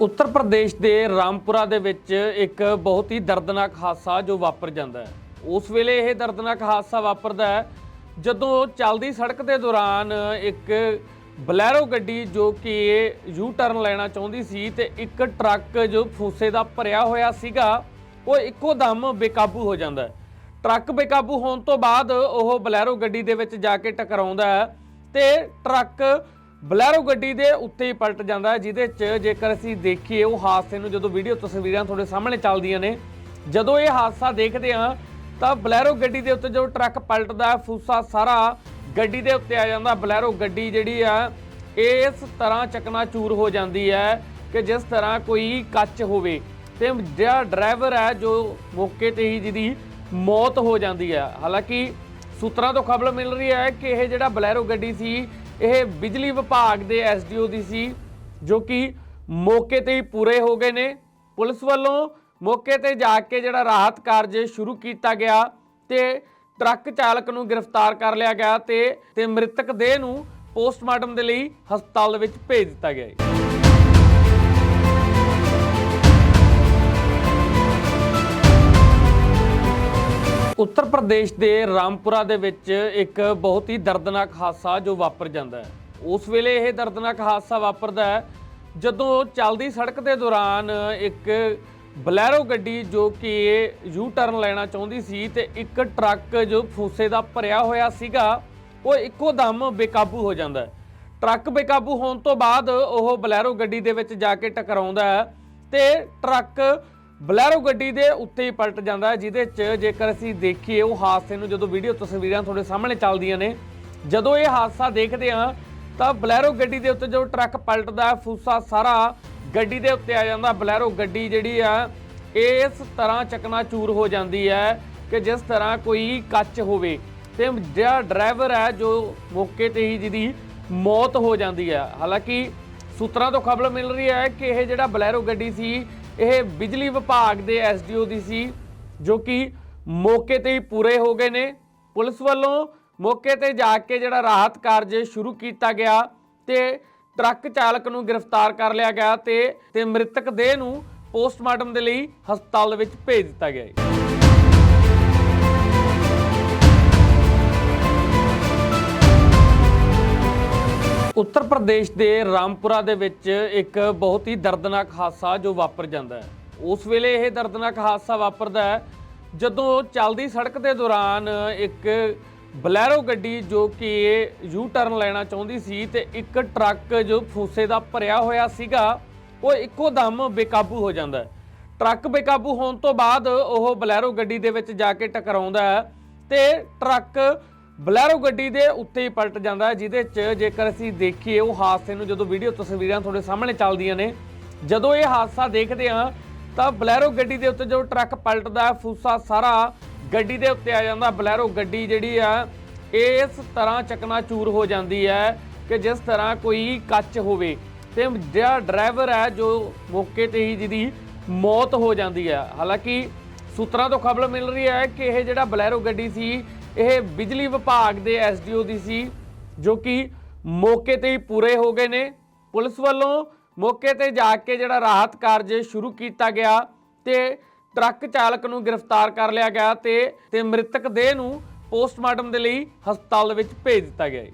ਉੱਤਰ ਪ੍ਰਦੇਸ਼ ਦੇ ਰਾਮਪੁਰਾ ਦੇ ਵਿੱਚ ਇੱਕ ਬਹੁਤ ਹੀ ਦਰਦਨਾਕ ਹਾਦਸਾ ਜੋ ਵਾਪਰ ਜਾਂਦਾ ਹੈ। ਉਸ ਵੇਲੇ ਇਹ ਦਰਦਨਾਕ ਹਾਦਸਾ ਵਾਪਰਦਾ ਹੈ ਜਦੋਂ ਚੱਲਦੀ ਸੜਕ ਦੇ ਦੌਰਾਨ ਇੱਕ ਬਲੈਰੋ ਗੱਡੀ ਜੋ ਕਿ ਯੂ ਟਰਨ ਲੈਣਾ ਚਾਹੁੰਦੀ ਸੀ ਤੇ ਇੱਕ ਟਰੱਕ ਜੋ ਫੂਸੇ ਦਾ ਭਰਿਆ ਹੋਇਆ ਸੀਗਾ, ਉਹ ਇੱਕੋ ਦਮ ਬੇਕਾਬੂ ਹੋ ਜਾਂਦਾ ਹੈ। ਟਰੱਕ ਬੇਕਾਬੂ ਹੋਣ ਤੋਂ ਬਾਅਦ ਉਹ ਬਲੈਰੋ ਗੱਡੀ ਦੇ ਵਿੱਚ ਜਾ ਕੇ ਟਕਰਾਉਂਦਾ ਹੈ ਤੇ ਟਰੱਕ ਬਲੈਰੋ ਗੱਡੀ ਦੇ ਉੱਤੇ ਹੀ ਪਲਟ ਜਾਂਦਾ ਹੈ, ਜਿਹਦੇ 'ਚ ਜੇਕਰ ਅਸੀਂ ਦੇਖੀਏ ਉਹ ਹਾਦਸੇ ਨੂੰ ਜਦੋਂ ਵੀਡੀਓ ਤਸਵੀਰਾਂ ਤੁਹਾਡੇ ਸਾਹਮਣੇ ਚੱਲਦੀਆਂ ਨੇ, ਜਦੋਂ ਇਹ ਹਾਦਸਾ ਦੇਖਦੇ ਹਾਂ, ਤਾਂ ਬਲੈਰੋ ਗੱਡੀ ਦੇ ਉੱਤੇ ਜੋ ਟਰੱਕ ਪਲਟਦਾ ਫੂਸਾ ਸਾਰਾ ਗੱਡੀ ਦੇ ਉੱਤੇ ਆ ਜਾਂਦਾ। ਬਲੈਰੋ ਗੱਡੀ ਜਿਹੜੀ ਆ, ਇਸ ਤਰ੍ਹਾਂ ਚਕਨਾਚੂਰ ਹੋ ਜਾਂਦੀ ਹੈ ਕਿ ਜਿਸ ਤਰ੍ਹਾਂ ਕੋਈ ਕੱਚ ਹੋਵੇ ਤੇ ਜਿਹੜਾ ਡਰਾਈਵਰ ਹੈ, ਜੋ ਮੌਕੇ ਤੇ ਹੀ ਜਿਹਦੀ ਮੌਤ ਹੋ ਜਾਂਦੀ ਹੈ। ਹਾਲਾਂਕਿ ਸੂਤਰਾਂ ਤੋਂ ਖਬਰ ਮਿਲ ਰਹੀ ਹੈ ਕਿ ਇਹ ਜਿਹੜਾ ਬਲੈਰੋ ਗੱਡੀ ਸੀ ਇਹ ਬਿਜਲੀ ਵਿਭਾਗ ਦੇ ਐਸਡੀਓ ਦੀ ਸੀ, ਜੋ ਕਿ ਮੌਕੇ ਤੇ ਹੀ ਪੂਰੇ ਹੋ ਗਏ ਨੇ। ਪੁਲਿਸ ਵੱਲੋਂ ਮੌਕੇ ਤੇ ਜਾ ਕੇ ਜਿਹੜਾ ਰਾਹਤ ਕਾਰਜ ਸ਼ੁਰੂ ਕੀਤਾ ਗਿਆ ਤੇ ਟਰੱਕ ਚਾਲਕ ਨੂੰ ਗ੍ਰਿਫਤਾਰ ਕਰ ਲਿਆ ਗਿਆ ਤੇ ਤੇ ਮ੍ਰਿਤਕ ਦੇਹ ਨੂੰ ਪੋਸਟਮਾਰਟਮ ਦੇ ਲਈ ਹਸਪਤਾਲ ਦੇ ਵਿੱਚ ਭੇਜ ਦਿੱਤਾ ਗਿਆ ਹੈ। ਉੱਤਰ ਪ੍ਰਦੇਸ਼ ਦੇ ਰਾਮਪੁਰਾ ਦੇ ਵਿੱਚ ਇੱਕ ਬਹੁਤ ਹੀ ਦਰਦਨਾਕ ਹਾਦਸਾ ਜੋ ਵਾਪਰ ਜਾਂਦਾ ਹੈ। ਉਸ ਵੇਲੇ ਇਹ ਦਰਦਨਾਕ ਹਾਦਸਾ ਵਾਪਰਦਾ ਹੈ ਜਦੋਂ ਚੱਲਦੀ ਸੜਕ ਦੇ ਦੌਰਾਨ ਇੱਕ ਬਲੈਰੋ ਗੱਡੀ ਜੋ ਕਿ ਯੂ ਟਰਨ ਲੈਣਾ ਚਾਹੁੰਦੀ ਸੀ ਤੇ ਇੱਕ ਟਰੱਕ ਜੋ ਫੂਸੇ ਦਾ ਭਰਿਆ ਹੋਇਆ ਸੀਗਾ, ਉਹ ਇੱਕੋ ਦਮ ਬੇਕਾਬੂ ਹੋ ਜਾਂਦਾ ਹੈ। ਟਰੱਕ ਬੇਕਾਬੂ ਹੋਣ ਤੋਂ ਬਾਅਦ ਉਹ ਬਲੈਰੋ ਗੱਡੀ ਦੇ ਵਿੱਚ ਜਾ ਕੇ ਟਕਰਾਉਂਦਾ ਹੈ ਤੇ ਟਰੱਕ ਬਲੈਰੋ ਗੱਡੀ ਦੇ ਉੱਤੇ ਹੀ ਪਲਟ ਜਾਂਦਾ ਹੈ, ਜਿਹਦੇ 'ਚ ਜੇਕਰ ਅਸੀਂ ਦੇਖੀਏ, ਉਹ ਹਾਦਸੇ ਨੂੰ ਜਦੋਂ ਵੀਡੀਓ ਤਸਵੀਰਾਂ ਤੁਹਾਡੇ ਸਾਹਮਣੇ ਚੱਲਦੀਆਂ ਨੇ, ਜਦੋਂ ਇਹ ਹਾਦਸਾ ਦੇਖਦੇ ਹਾਂ, ਤਾਂ ਬਲੈਰੋ ਗੱਡੀ ਦੇ ਉੱਤੇ ਜੋ ਟਰੱਕ ਪਲਟਦਾ ਫੂਸਾ ਸਾਰਾ ਗੱਡੀ ਦੇ ਉੱਤੇ ਆ ਜਾਂਦਾ। ਬਲੈਰੋ ਗੱਡੀ ਜਿਹੜੀ ਆ, ਇਸ ਤਰ੍ਹਾਂ ਚਕਨਾਚੂਰ ਹੋ ਜਾਂਦੀ ਹੈ ਕਿ ਜਿਸ ਤਰ੍ਹਾਂ ਕੋਈ ਕੱਚ ਹੋਵੇ ਤੇ ਜਿਹੜਾ ਡਰਾਈਵਰ ਹੈ, ਜੋ ਮੌਕੇ ਤੇ ਹੀ ਜਿਹਦੀ ਮੌਤ ਹੋ ਜਾਂਦੀ ਹੈ। ਹਾਲਾਂਕਿ ਸੂਤਰਾਂ ਤੋਂ ਖਬਰ ਮਿਲ ਰਹੀ ਹੈ ਕਿ ਇਹ ਜਿਹੜਾ ਬਲੈਰੋ ਗੱਡੀ ਸੀ ਇਹ ਬਿਜਲੀ ਵਿਭਾਗ ਦੇ ਐਸਡੀਓ ਦੀ ਸੀ, ਜੋ ਕਿ ਮੌਕੇ ਤੇ ਹੀ ਪੂਰੇ ਹੋ ਗਏ ਨੇ। ਪੁਲਿਸ ਵੱਲੋਂ ਮੌਕੇ ਤੇ ਜਾ ਕੇ ਜਿਹੜਾ ਰਾਹਤ ਕਾਰਜ ਸ਼ੁਰੂ ਕੀਤਾ ਗਿਆ ਤੇ ਟਰੱਕ ਚਾਲਕ ਨੂੰ ਗ੍ਰਿਫਤਾਰ ਕਰ ਲਿਆ ਗਿਆ ਤੇ ਤੇ ਮ੍ਰਿਤਕ ਦੇਹ ਨੂੰ ਪੋਸਟਮਾਰਟਮ ਦੇ ਲਈ ਹਸਪਤਾਲ ਵਿੱਚ ਭੇਜ ਦਿੱਤਾ ਗਿਆ ਹੈ। ਉੱਤਰ ਪ੍ਰਦੇਸ਼ ਦੇ ਰਾਮਪੁਰਾ ਦੇ ਵਿੱਚ ਇੱਕ ਬਹੁਤ ਹੀ ਦਰਦਨਾਕ ਹਾਦਸਾ ਜੋ ਵਾਪਰ ਜਾਂਦਾ ਹੈ। ਉਸ ਵੇਲੇ ਇਹ ਦਰਦਨਾਕ ਹਾਦਸਾ ਵਾਪਰਦਾ ਹੈ ਜਦੋਂ ਚੱਲਦੀ ਸੜਕ ਦੇ ਦੌਰਾਨ ਇੱਕ ਬਲੈਰੋ ਗੱਡੀ ਜੋ ਕਿ ਯੂ ਟਰਨ ਲੈਣਾ ਚਾਹੁੰਦੀ ਸੀ ਤੇ ਇੱਕ ਟਰੱਕ ਜੋ ਫੂਸੇ ਦਾ ਭਰਿਆ ਹੋਇਆ ਸੀਗਾ, ਉਹ ਇੱਕੋ ਦਮ ਬੇਕਾਬੂ ਹੋ ਜਾਂਦਾ ਹੈ। ਟਰੱਕ ਬੇਕਾਬੂ ਹੋਣ ਤੋਂ ਬਾਅਦ ਉਹ ਬਲੈਰੋ ਗੱਡੀ ਦੇ ਵਿੱਚ ਜਾ ਕੇ ਟਕਰਾਉਂਦਾ ਹੈ ਤੇ ਟਰੱਕ ਬਲੈਰੋ ਗੱਡੀ ਦੇ ਉੱਤੇ ਹੀ ਪਲਟ ਜਾਂਦਾ ਹੈ, ਜਿਹਦੇ 'ਚ ਜੇਕਰ ਅਸੀਂ ਦੇਖੀਏ, ਉਹ ਹਾਦਸੇ ਨੂੰ ਜਦੋਂ ਵੀਡੀਓ ਤਸਵੀਰਾਂ ਤੁਹਾਡੇ ਸਾਹਮਣੇ ਚੱਲਦੀਆਂ ਨੇ, ਜਦੋਂ ਇਹ ਹਾਦਸਾ ਦੇਖਦੇ ਹਾਂ, ਤਾਂ ਬਲੈਰੋ ਗੱਡੀ ਦੇ ਉੱਤੇ ਜੋ ਟਰੱਕ ਪਲਟਦਾ ਹੈ, ਫੂਸਾ ਸਾਰਾ ਗੱਡੀ ਦੇ ਉੱਤੇ ਆ ਜਾਂਦਾ। ਬਲੈਰੋ ਗੱਡੀ ਜਿਹੜੀ ਆ, ਇਸ ਤਰ੍ਹਾਂ ਚਕਨਾਚੂਰ ਹੋ ਜਾਂਦੀ ਹੈ ਕਿ ਜਿਸ ਤਰ੍ਹਾਂ ਕੋਈ ਕੱਚ ਹੋਵੇ ਤੇ ਜਿਹੜਾ ਡਰਾਈਵਰ ਹੈ, ਜੋ ਮੌਕੇ ਤੇ ਹੀ ਜਿਹਦੀ ਮੌਤ ਹੋ ਜਾਂਦੀ ਹੈ। ਹਾਲਾਂਕਿ ਸੂਤਰਾਂ ਤੋਂ ਖਬਰ ਮਿਲ ਰਹੀ ਹੈ ਕਿ ਇਹ ਜਿਹੜਾ ਬਲੈਰੋ ਗੱਡੀ ਸੀ ਇਹ ਬਿਜਲੀ ਵਿਭਾਗ ਦੇ ਐਸਡੀਓ ਦੀ ਸੀ, ਜੋ ਕਿ ਮੌਕੇ ਤੇ ਹੀ ਪੂਰੇ ਹੋ ਗਏ ਨੇ। ਪੁਲਿਸ ਵੱਲੋਂ ਮੌਕੇ ਤੇ ਜਾ ਕੇ ਜਿਹੜਾ ਰਾਹਤ ਕਾਰਜ ਸ਼ੁਰੂ ਕੀਤਾ ਗਿਆ ਤੇ ਟਰੱਕ ਚਾਲਕ ਨੂੰ ਗ੍ਰਿਫਤਾਰ ਕਰ ਲਿਆ ਗਿਆ ਤੇ ਤੇ ਮ੍ਰਿਤਕ ਦੇਹ ਨੂੰ ਪੋਸਟਮਾਰਟਮ ਦੇ ਲਈ ਹਸਪਤਾਲ ਵਿੱਚ ਭੇਜ ਦਿੱਤਾ ਗਿਆ